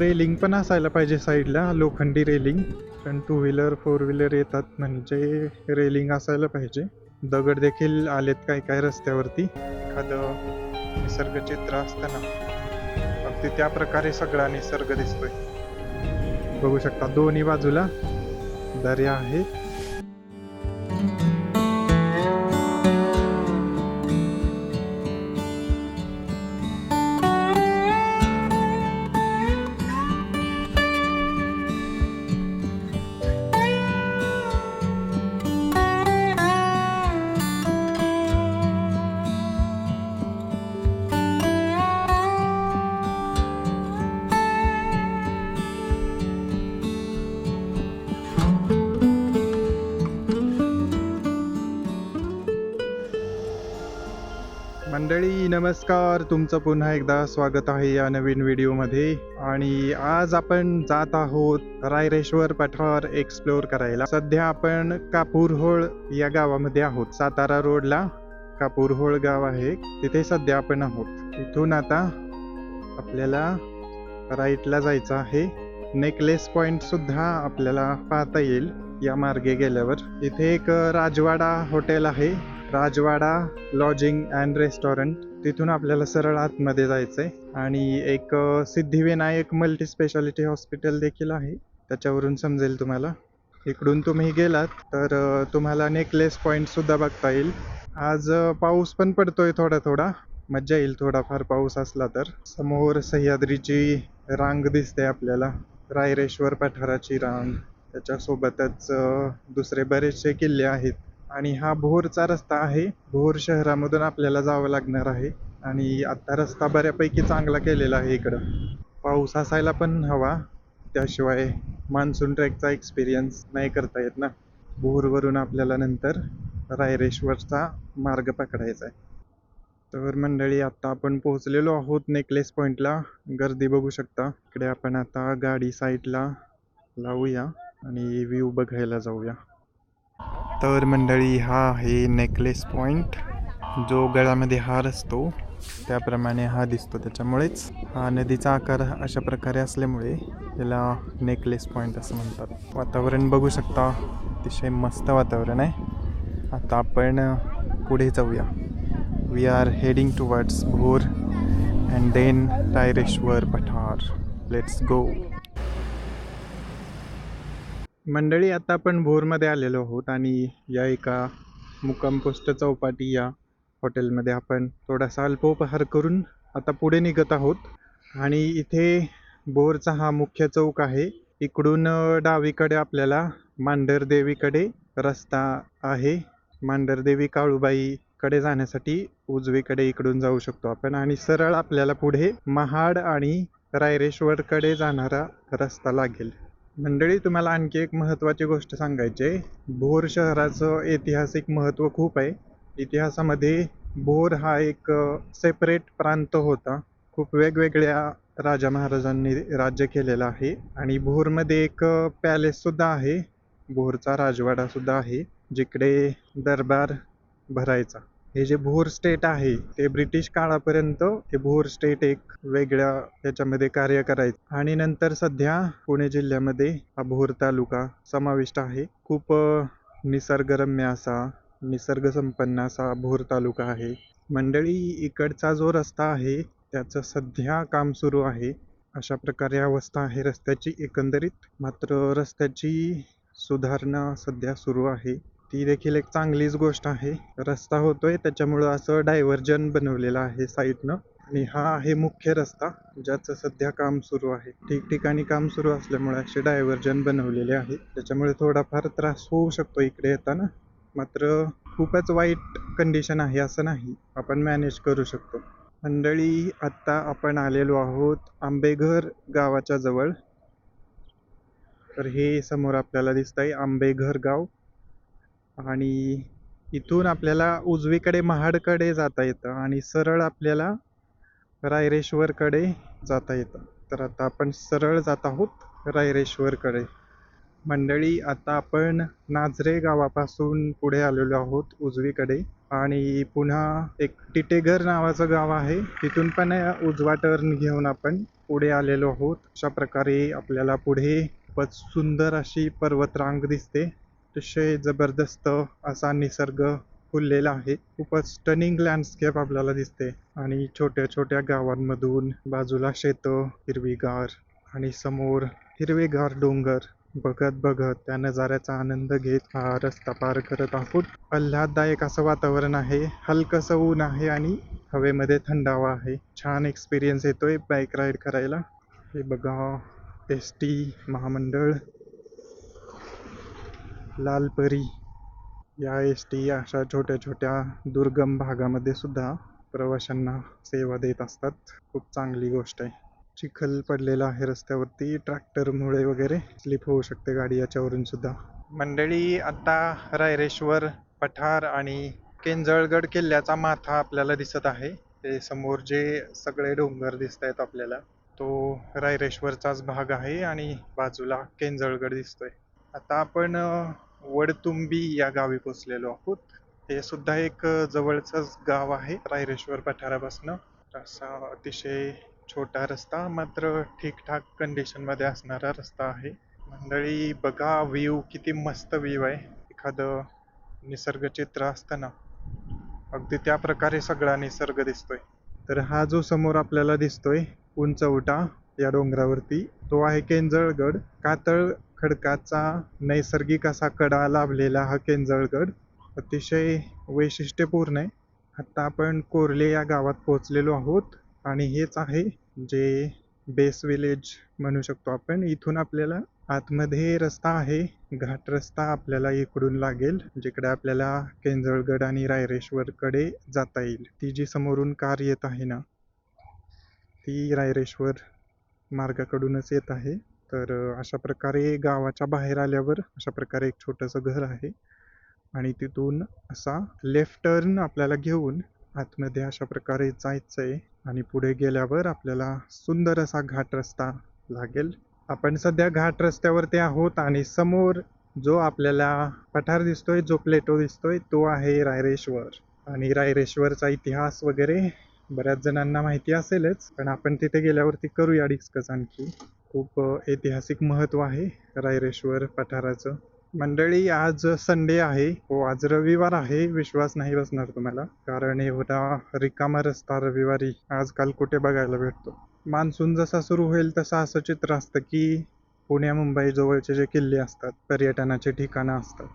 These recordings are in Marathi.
रेलिंग पण असायला पाहिजे साईडला लोखंडी रेलिंग. कारण टू व्हीलर फोर व्हीलर येतात म्हणजे रेलिंग असायला पाहिजे. दगड देखील आलेत काय काय रस्त्यावरती. एखादं निसर्ग चित्र असताना. अगदी त्या प्रकारे सगळा निसर्ग दिसतोय. बघू शकता दोन्ही बाजूला दर्या आहेत. मंडळी नमस्कार. तुमचं पुन्हा एकदा स्वागत आहे या नवीन व्हिडिओमध्ये. आणि आज आपण जात आहोत रायरेश्वर पठार एक्सप्लोर करायला. सध्या आपण कापूरहोळ या गावामध्ये आहोत. सातारा रोडला कापूरहोळ गाव आहे. तिथे सध्या आपण आहोत. इथून आता आपल्याला राईटला जायचं आहे. नेकलेस पॉइंट सुद्धा आपल्याला पाहता येईल या मार्गे गेल्यावर. इथे एक राजवाडा हॉटेल आहे. राजवाडा लॉजिंग अँड रेस्टॉरंट तिथून आपल्याला सरळ आतमध्ये जायचं आहे आणि एक सिद्धिविनायक मल्टी स्पेशालिटी हॉस्पिटल देखील आहे. त्याच्यावरून समजेल तुम्हाला. इकडून तुम्ही गेलात तर तुम्हाला नेकलेस पॉईंटसुद्धा बघता येईल. आज पाऊस पण पडतोय थोडा थोडा मज्जा येईल थोडाफार पाऊस असला तर. समोर सह्याद्रीची रांग दिसते आपल्याला. रायरेश्वर पठाराची रांग. त्याच्यासोबतच दुसरे बरेचसे किल्ले आहेत. आणि हा भोरचा रस्ता आहे. भोर शहरामधून आपल्याला जावं लागणार आहे. आणि आत्ता रस्ता बऱ्यापैकी चांगला केलेला आहे इकडं. पाऊस असायला पण हवा. त्याशिवाय मान्सून ट्रॅकचा एक्सपिरियन्स नाही करता येत ना. भोरवरून आपल्याला नंतर रायरेश्वरचा मार्ग पकडायचा आहे. तर मंडळी आत्ता आपण पोहोचलेलो आहोत नेकलेस पॉईंटला गर्दी बघू शकता. इकडे आपण आता गाडी साईडला लावूया आणि व्ह्यू बघायला जाऊया. तर मंडळी हा आहे नेकलेस पॉइंट जो गळ्यामध्ये हार असतो त्याप्रमाणे हा दिसतो त्याच्यामुळेच. हा नदीचा आकार अशा प्रकारे असल्यामुळे त्याला नेकलेस पॉइंट असं म्हणतात. वातावरण बघू शकता अतिशय मस्त वातावरण आहे. आता आपण पुढे जाऊया. We are heading towards Bhor and then Tayreshwar पठार लेट्स गो मंडळी आता आपण भोरमध्ये आलेलो आहोत आणि या एका मुक्काम पोस्ट चौपाटी या हॉटेलमध्ये आपण थोडासा अल्पोपहार करून आता पुढे निघत आहोत. आणि इथे भोरचा हा मुख्य चौक आहे. इकडून डावीकडे आपल्याला मांढरदेवीकडे रस्ता आहे. मांढरदेवी काळूबाईकडे जाण्यासाठी उजवीकडे इकडून जाऊ शकतो आपण आणि सरळ आपल्याला पुढे महाड आणि रायरेश्वरकडे जाणारा रस्ता लागेल. मंडळी तुम्हाला आणखी एक महत्त्वाची गोष्ट सांगायची आहे. भोर शहराचं ऐतिहासिक महत्त्व खूप आहे. इतिहासामध्ये भोर हा एक सेपरेट प्रांत होता. खूप वेगवेगळ्या राजा महाराजांनी राज्य केलेलं आहे. आणि भोरमध्ये एक पॅलेससुद्धा आहे. भोरचा राजवाडासुद्धा आहे. जिकडे दरबार भरायचा. हे जे भोर स्टेट आहे ते ब्रिटिश काळापर्यंत हे भोर स्टेट एक वेगळ्या याच्यामध्ये कार्य करायचं. आणि नंतर सध्या पुणे जिल्ह्यामध्ये हा भोर तालुका समाविष्ट आहे. खूप निसर्गरम्य असा निसर्गसंपन्न असा भोर तालुका आहे. मंडळी इकडचा जो रस्ता आहे त्याचं सध्या काम सुरू आहे. अशा प्रकारे अवस्था आहे. रस्त्याची एकंदरीत मात्र रस्त्याची सुधारणा सध्या सुरू आहे. ती देखील एक चांगलीच गोष्ट आहे. रस्ता होतोय त्याच्यामुळं असं डायव्हर्जन बनवलेलं आहे साईडनं आणि हा आहे मुख्य रस्ता ज्याचं सध्या काम सुरू आहे. ठिकठिकाणी काम सुरू असल्यामुळे असे डायव्हर्जन बनवलेले आहे. त्याच्यामुळे थोडाफार त्रास होऊ शकतो इकडे येताना. मात्र खूपच वाईट कंडिशन आहे असं नाही. आपण मॅनेज करू शकतो. मंडळी आत्ता आपण आलेलो आहोत आंबेघर गावाच्या जवळ. तर हे समोर आपल्याला दिसतंय आंबेघर गाव. आणि इथून आपल्याला उजवीकडे महाडकडे जाता येतं आणि सरळ आपल्याला रायरेश्वरकडे जाता येतं. तर आता आपण सरळ जात आहोत रायरेश्वरकडे. मंडळी आता आपण नाझरे गावापासून पुढे आलेलो आहोत उजवीकडे. आणि पुन्हा एक टिटेघर नावाचं गाव आहे. तिथून पण उजवा टर्न घेऊन आपण पुढे आलेलो आहोत. अशा प्रकारे आपल्याला पुढे खूपच सुंदर अशी पर्वतरांग दिसते. अतिशय जबरदस्त असा निसर्ग फुललेला आहे. खूपच स्टनिंग लँडस्केप आपल्याला दिसते. आणि छोट्या छोट्या गावांमधून बाजूला शेत हिरवीगार आणि समोर हिरवेगार डोंगर. बघत बघत त्या नजाऱ्याचा आनंद घेत हा रस्ता पार करत आहोत. आल्हाददायक असं वातावरण आहे. हलकसं ऊन आहे आणि हवेमध्ये थंडावा आहे. छान एक्सपिरियन्स येतोय बाईक राईड करायला. हे बघा एस टी महामंडळ. लालपरी या एस टी अशा छोट्या छोट्या दुर्गम भागामध्ये सुद्धा प्रवाशांना सेवा देत असतात. खूप चांगली गोष्ट आहे. चिखल पडलेला आहे रस्त्यावरती. ट्रॅक्टरमुळे वगैरे स्लिप होऊ शकते गाडी याच्यावरून सुद्धा. मंडळी आता रायरेश्वर पठार आणि केंजळगड किल्ल्याचा माथा आपल्याला दिसत आहे. ते समोर जे सगळे डोंगर दिसत आहेत आपल्याला तो रायरेश्वरचाच भाग आहे आणि बाजूला केंजळगड दिसतोय. आता आपण वडतुंबी या गावी पोचलेलो आहोत. हे सुद्धा एक जवळचंच गाव आहे रायरेश्वर पठारापासनं. असा अतिशय छोटा रस्ता मात्र ठीकठाक कंडिशनमध्ये असणारा रस्ता आहे. मंडळी बघा व्ह्यू किती मस्त व्ह्यू आहे. एखादं निसर्गचित्र असताना. अगदी त्या प्रकारे सगळा निसर्ग दिसतोय. तर हा जो समोर आपल्याला दिसतोय उंचवटा या डोंगरावरती तो आहे केंजळगड कातळ खडकाचा नैसर्गिक असा कडा लाभलेला हा केंजळगड अतिशय वैशिष्ट्यपूर्ण आहे. आत्ता आपण कोर्ले या गावात पोहोचलेलो आहोत आणि हेच आहे जे बेस विलेज म्हणू शकतो आपण. इथून आपल्याला आतमध्ये रस्ता आहे. घाट रस्ता आपल्याला इकडून लागेल जिकडे आपल्याला केंजळगड आणि रायरेश्वरकडे जाता येईल. ती जी समोरून कार येत आहे ना ती रायरेश्वर मार्गाकडूनच येत आहे. तर अशा प्रकारे गावाच्या बाहेर आल्यावर अशा प्रकारे एक छोटंसं घर आहे आणि तिथून असा लेफ्ट टर्न आपल्याला घेऊन आतमध्ये अशा प्रकारे जायचं आहे आणि पुढे गेल्यावर आपल्याला सुंदर असा घाट रस्ता लागेल. आपण सध्या घाट रस्त्यावरती आहोत आणि समोर जो आपल्याला पठार दिसतोय जो प्लेटो दिसतोय तो आहे रायरेश्वर आणि रायरेश्वरचा इतिहास वगैरे बऱ्याच जणांना माहिती असेलच पण आपण तिथे गेल्यावरती करूया डिस्कस आणखी. खूप ऐतिहासिक महत्त्व आहे रायरेश्वर पठाराचं. मंडळी आज संडे आहे. हो आज रविवार आहे. विश्वास नाही बसणार तुम्हाला. कारण एवढा रिकामा रस्ता रविवारी. आजकाल कुठे बघायला भेटतो? मान्सून जसा सुरू होईल तसं असं चित्र असतं की पुण्या मुंबई जवळचे जे किल्ले असतात पर्यटनाचे ठिकाणं असतात.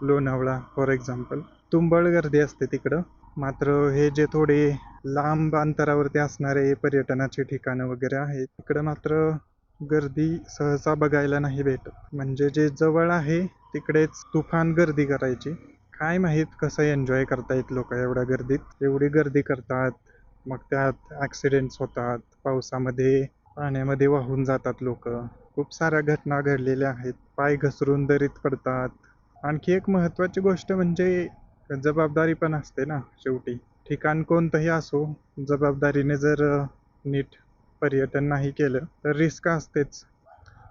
लोणावळा फॉर एक्झाम्पल तुंबळ गर्दी असते तिकडं. मात्र हे जे थोडे लांब अंतरावरती असणारे पर्यटनाचे ठिकाणं वगैरे आहेत तिकडं मात्र गर्दी सहसा बघायला नाही भेटत. म्हणजे जे जवळ आहे तिकडेच तुफान गर्दी करायची. काय माहीत कसं एन्जॉय करतायत लोक एवढ्या गर्दीत? एवढी गर्दी करतात मग त्यात ॲक्सिडेंट्स होतात पावसामध्ये पाण्यामध्ये वाहून जातात लोक. खूप साऱ्या घटना घडलेल्या आहेत पाय घसरून दरीत पडतात. आणखी एक महत्त्वाची गोष्ट म्हणजे जबाबदारी पण असते ना शेवटी. ठिकाण कोणतंही असो जबाबदारीने जर नीट पर्यटन नाही केलं तर रिस्क असतेच.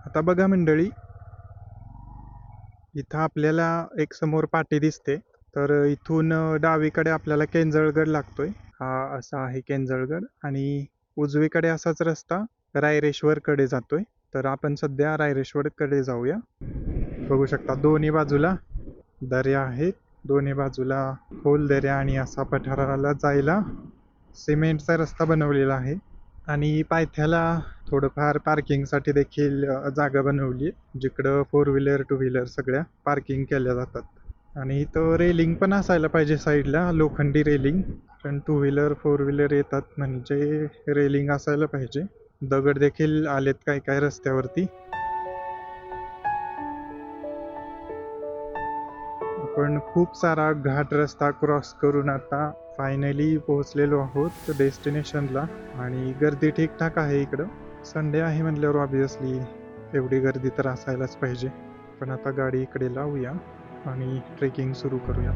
आता बघा मंडळी इथं आपल्याला एक समोर पाटी दिसते तर इथून डावीकडे आपल्याला केंजळगड लागतोय. हा असा आहे केंजळगड आणि उजवीकडे असाच रस्ता रायरेश्वरकडे जातोय. तर आपण सध्या रायरेश्वरकडे जाऊया. बघू शकता दोन्ही बाजूला दर्या आहेत. दोन्ही बाजूला खोल दऱ्या आणि असा पठाराला जायला सिमेंटचा रस्ता बनवलेला आहे. आणि पायथ्याला थोडंफार पार्किंगसाठी देखील जागा बनवली आहे जिकडं फोर व्हीलर टू व्हीलर सगळ्या पार्किंग केल्या जातात. आणि इथं रेलिंग पण असायला पाहिजे साईडला लोखंडी रेलिंग पण टू व्हीलर फोर व्हीलर येतात म्हणजे रेलिंग असायला पाहिजे. दगड देखील आलेत काय काय रस्त्यावरती. आपण खूप सारा घाट रस्ता क्रॉस करून आता फायनली पोहोचलेलो आहोत डेस्टिनेशनला आणि गर्दी ठीकठाक आहे इकडं. संडे आहे म्हटल्यावर ऑबियसली एवढी गर्दी तर असायलाच पाहिजे. पण आता गाडी इकडे लावूया आणि ट्रेकिंग सुरू करूया.